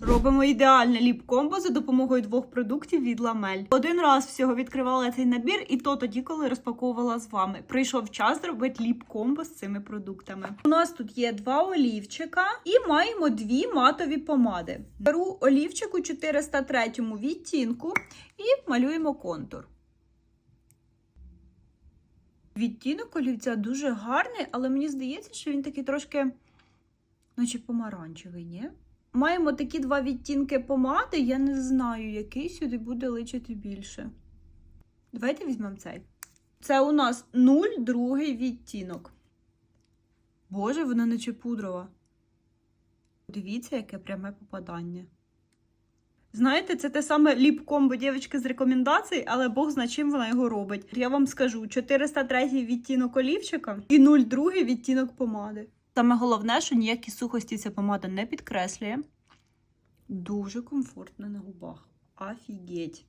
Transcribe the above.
Робимо ідеальне ліп-комбо за допомогою двох продуктів від Ламель. Один раз всього відкривала цей набір, і то тоді, коли розпаковувала з вами. Прийшов час зробити ліп-комбо з цими продуктами. У нас тут є два олівчика і маємо дві матові помади. Беру олівчик у 403 відтінку і малюємо контур. Відтінок олівця дуже гарний, але мені здається, що він такий трошки, наче помаранчевий, ні? Маємо такі два відтінки помади, я не знаю, який сюди буде личити більше. Давайте візьмемо цей. Це у нас 0,2 відтінок. Боже, вона наче пудрова. Дивіться, яке пряме попадання. Знаєте, це те саме ліп-комбо дівчатки з рекомендацій, але Бог зна чим вона його робить. Я вам скажу: 403 відтінок олівчика і 02 відтінок помади. Саме головне, що ніякі сухості ця помада не підкреслює. Дуже комфортно на губах. Офігеть.